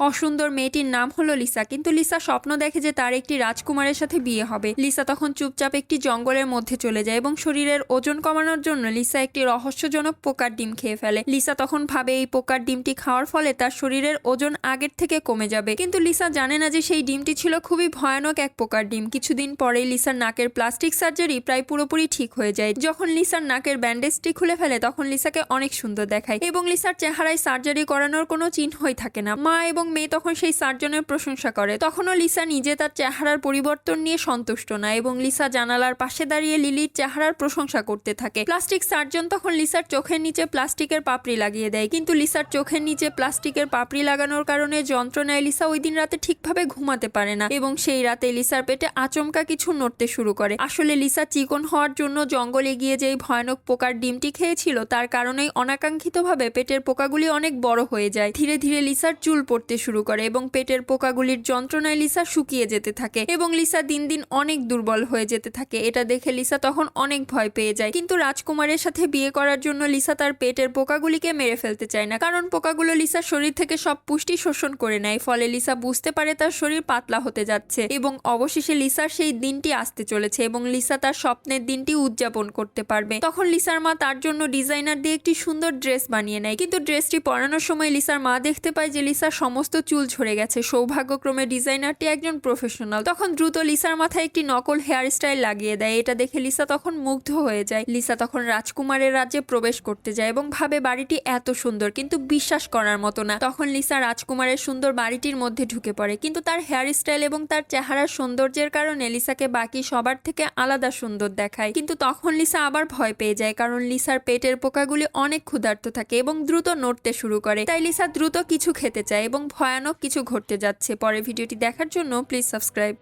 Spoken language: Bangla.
অসুন্দর মেয়েটির নাম হলো লিসা। কিন্তু লিসা স্বপ্ন দেখে যে তার একটি রাজকুমারের সাথে বিয়ে হবে। লিসা তখন চুপচাপ একটি জঙ্গলের মধ্যে চলে যায় এবং শরীরের ওজন কমানোর জন্য লিসা একটি রহস্যজনক পোকার ডিম খেয়ে ফেলে। লিসা তখন ভাবে এই পোকার ডিমটি খাওয়ার ফলে তার শরীরের ওজন আগের থেকে কমে যাবে। কিন্তু লিসা জানে না যে সেই ডিমটি ছিল খুবই ভয়ানক এক পোকার ডিম। কিছুদিন পরেই লিসার নাকের প্লাস্টিক সার্জারি প্রায় পুরোপুরি ঠিক হয়ে যায়। যখন লিসার নাকের ব্যান্ডেজটি খুলে ফেলে, তখন লিসাকে অনেক সুন্দর দেখায় এবং লিসার চেহারায় সার্জারি করানোর কোনো চিহ্নই থাকে না। মা এবং মেয়ে তখন সেই সার্জনের প্রশংসা করে। তখনও লিসা নিজে তার চেহারার পরিবর্তন নিয়ে সন্তুষ্ট না এবং লিসা জানালার পাশে দাঁড়িয়ে লিলির চেহারার প্রশংসা করতে থাকে। প্লাস্টিক সার্জন তখন লিসার চোখের নিচে প্লাস্টিকের পাপড়ি লাগিয়ে দেয়, কিন্তু লিসার চোখের নিচে প্লাস্টিকের পাপড়ি লাগানোর কারণে যন্ত্রণায় লিসা ওই দিন রাতে ঠিকভাবে ঘুমাতে পারে না এবং সেই রাতে লিসার পেটে আচমকা কিছু নড়তে শুরু করে। আসলে লিসা চিকন হওয়ার জন্য জঙ্গলে গিয়ে যেই ভয়ানক পোকার ডিমটি খেয়েছিল, তার কারণেই অনাকাঙ্ক্ষিতভাবে পেটের পোকাগুলি অনেক বড় হয়ে যায়। ধীরে ধীরে লিসার চুল পড়তে শুরু করে এবং পেটের পোকাগুলির যন্ত্রণায় লিসা শুকিয়ে যেতে থাকে এবং লিসা দিন দিন অনেক দুর্বল হয়ে যেতে থাকে। এটা দেখে লিসা তখন অনেক ভয় পেয়ে যায়। কিন্তু রাজকুমারের সাথে বিয়ে করার জন্য লিসা তার পেটের পোকাগুলিকে মেরে ফেলতে চায় না। কারণ পোকাগুলো লিসার শরীর থেকে সব পুষ্টি শোষণ করে নেয়, ফলে লিসা বুঝতে পারে তার শরীর পাতলা হতে যাচ্ছে এবং অবশেষে লিসার সেই দিনটি আসতে চলেছে এবং লিসা তার স্বপ্নের দিনটি উদযাপন করতে পারবে। তখন লিসার মা তার জন্য ডিজাইনার দিয়ে একটি সুন্দর ড্রেস বানিয়ে নেয়। কিন্তু ড্রেসটি পরানোর সময় লিসার মা দেখতে পায় যে লিসা সমস্ত চুল ঝরে গেছে। সৌভাগ্যক্রমে ডিজাইনারটি একজন প্রফেশনাল। তখন দ্রুত লিসার মাথায় একটি নকল হেয়ার স্টাইল লাগিয়ে দেয়। এটা দেখে লিসা তখন মুগ্ধ হয়ে যায়। লিসা তখন রাজকুমারের রাজ্যে প্রবেশ করতে যায় এবং ভাবে বাড়িটি এত সুন্দর কিন্তু বিশ্বাস করার মতো না। তখন লিসা রাজকুমারের সুন্দর বাড়িটির মধ্যে ঢুকে পড়ে। কিন্তু তার হেয়ার স্টাইল এবং তার চেহারার সৌন্দর্যের কারণে লিসাকে বাকি সবার থেকে আলাদা সুন্দর দেখায়। কিন্তু তখন লিসা আবার ভয় পেয়ে যায় কারণ লিসার পেটের পোকাগুলি অনেক ক্ষুধার্ত থাকে এবং দ্রুত নড়তে শুরু করে। তাই লিসা দ্রুত কিছু খেতে চায় এবং ভয়ানক কিছু ঘটতে যাচ্ছে। পরে ভিডিওটি দেখার জন্য প্লিজ সাবস্ক্রাইব